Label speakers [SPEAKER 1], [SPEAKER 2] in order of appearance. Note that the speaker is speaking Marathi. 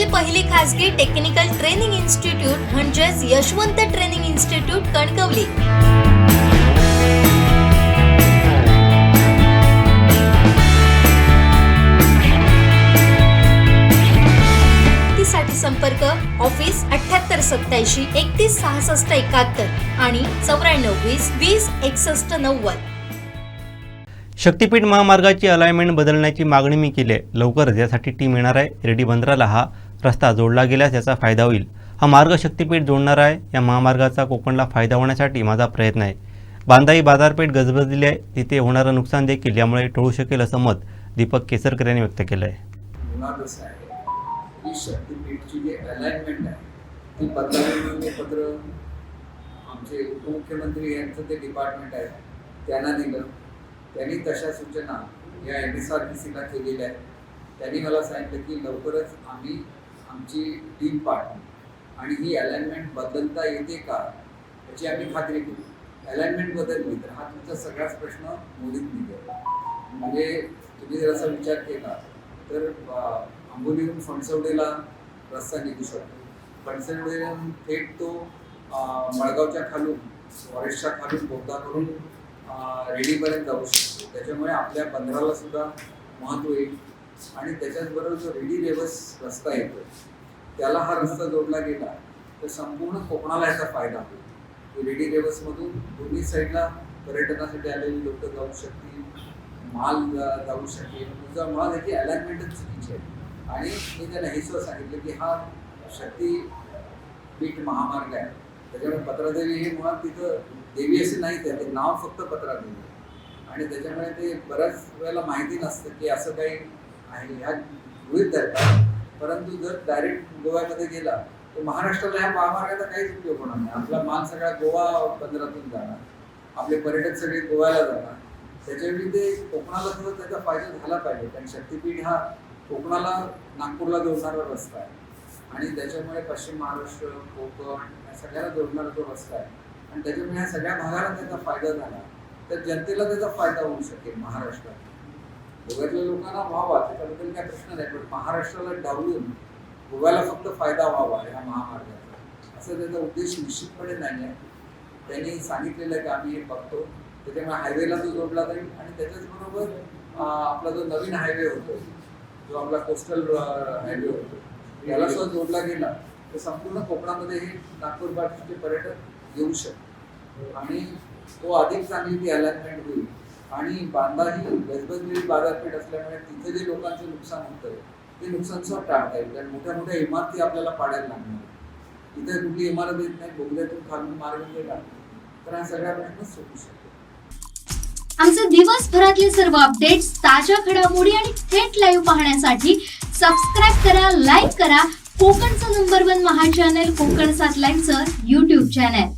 [SPEAKER 1] देशातील पहिली खासगी टेक्निकल ट्रेनिंग इन्स्टिट्यूट म्हणजेच यशवंत ट्रेनिंग इन्स्टिट्यूट कणकवली. संपर्क ऑफिस अठ्याहत्तर सत्याऐंशी एकतीस सहासष्ट एकाहत्तर आणि चौऱ्याण्णव वीस वीस एकसष्ट नव्वद.
[SPEAKER 2] शक्तीपीठ महामार्गाची अलाइनमेंट बदलण्याची मागणी मी केली आहे. लवकरच यासाठी टीम येणार आहे. रेडी बंदराला हा रस्ता जोडला गेल्यास याचा फायदा होईल. हा मार्ग शक्तीपीठ जोडणार आहे. या महामार्गाचा कोकणला फायदा होण्यासाठी माझा प्रयत्न आहे. बांधाई बाजारपेठ गजबजलेली आहे. तिथे होणारं नुकसान देखील यामुळे टळू शकेल असं मत दीपक केसरकर यांनी व्यक्त केलं आहे?
[SPEAKER 3] शक्तीपीठची जी अलाइनमेंट आहे ती बदलावी पत्र? आमचे उपमुख्यमंत्री यांचं ते डिपार्टमेंट आहे त्यांना दिलं त्यांनी तशा सूचना या एम एस आर टी सीला केलेल्या आहेत. त्यांनी मला सांगितलं की लवकरच आम्ही आमची टीम पाठवू. आणि ही अलाइनमेंट बदलता येते का याची आम्ही खात्री केली अलाइनमेंट बदलली तर हा तुमचा सगळाच प्रश्न मोदीत निघेल. म्हणजे तुम्ही जर असा विचार केला तर आंबोलीहून फणसवडेला रस्ता निघू शकतो. फणसवडेहून थेट तो मळगावच्या खालून फॉरेस्टच्या खालून बोगदा करून रेडीपर्यंत जाऊ शकतो. त्याच्यामुळे आपल्या बंदराला सुद्धा महत्त्व येईल. आणि त्याच्याचबरोबर जो रेडी रेवस रस्ता येतो त्याला हा रस्ता जोडला गेला तर संपूर्ण कोकणाला याचा फायदा होईल. रेडी रेवसमधून दोन्ही साईडला पर्यटनासाठी आलेली लोक जाऊ शकतील माल जाऊ शकेल. तुझा मुळात याची अलाइनमेंटच चुकीची आहे. आणि मी त्यांना हे सुद्धा सांगितलं की हा शक्ती पीठ महामार्ग आहे. त्याच्यामुळे पत्रादेवी हे मुळात तिथं देवी असे नाही ते ते नाव फक्त पत्रादेवी आणि त्याच्यामुळे ते बऱ्याच वेळेला माहिती नसतं की असं काही आणि ह्या गृहित धरतात. परंतु जर डायरेक्ट गोव्यामध्ये गेला तर महाराष्ट्राला ह्या महामार्गाचा काहीच उपयोग होणार नाही. आपला माल सगळा गोवा बंदरातून जाणार. आपले पर्यटक सगळे गोव्याला जाणार. त्याच्यावेळी ते कोकणाला सुद्धा त्याचा फायदा झाला पाहिजे. कारण शक्तीपीठ हा कोकणाला नागपूरला जोडणारा रस्ता आहे. आणि त्याच्यामुळे पश्चिम महाराष्ट्र कोकण या सगळ्याला जोडणारा तो रस्ता आहे. आणि त्याच्यामुळे ह्या सगळ्या भागाला त्याचा फायदा झाला. तर जनतेला त्याचा फायदा होऊ शकेल महाराष्ट्रात. गोव्यातल्या लोकांना व्हावा त्याच्याबद्दल काय प्रश्न नाही पण महाराष्ट्राला डावलून गोव्याला फक्त फायदा व्हावा ह्या महामार्गाचा. असा त्याचा उद्देश निश्चितपणे नाही आहे. त्यांनी सांगितलेलं आहे की आम्ही हे बघतो. त्याच्यामुळे हायवेला तो जोडला जाईल आणि त्याच्याचबरोबर आपला जो नवीन हायवे होतो जो आपला कोस्टल हायवे होतो याला सुद्धा जोडला गेला. तर संपूर्ण कोकणामध्ये हे नागपूर बाजूचे पर्यटक येऊ शकतो आणि तो अधिक चांगली ती अलाइनमेंट होईल. आणि बांधा ही गजबजलेली बाजारपेठ असल्यामुळे तिथे जे लोकांचं नुकसान होतं ते नुकसान सुद्धा टाळता येईल. कारण मोठ्या मोठ्या इमारती आपल्याला पाडायला लागणार इथे कुठली इमारत येत नाही बोगद्यातून खालून मार्ग गेला तर हा सगळ्या प्रश्न सुटू शकतो.
[SPEAKER 4] आमचे दिवसभरातले सर्व अपडेट्स ताज्या घडामोडी आणि थेट लाईव्ह पाहण्यासाठी सबस्क्राईब करा लाईक करा. कोकणचं नंबर वन महा चॅनल कोकण सात लाईनचं युट्यूब चॅनल